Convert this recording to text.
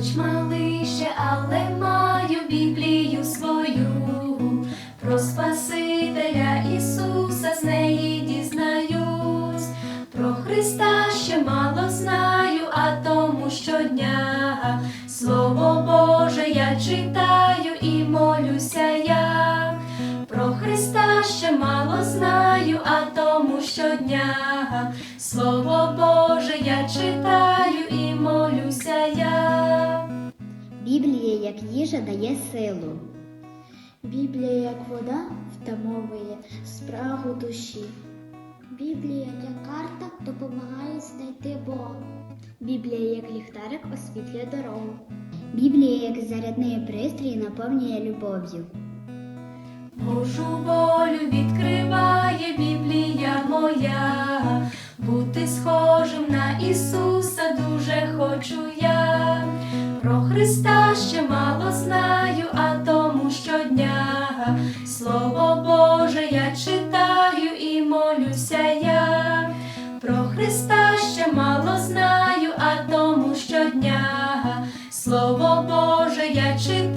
хоч малий ще, але маю біблію свою, про Спасителя Ісуса з неї дізнаюсь, про Христа ще мало знаю, а тому щодня. Слово Боже я читаю і молюся я, про Христа ще мало знаю, а тому щодня, Слово Боже я читаю. Їжа дає силу. Біблія, як вода, втамовує спрагу душі. Біблія, як карта, допомагає знайти Бога. Біблія, як ліхтарик, освітлює дорогу. Біблія як зарядний пристрій наповнює любов'ю. Божу волю відкриває Біблія моя, бути схожим на Ісуса Христа ще мало знаю, а тому щодня Слово Боже я читаю і молюся я, про Христа ще мало знаю, а тому щодня Слово Боже я читаю.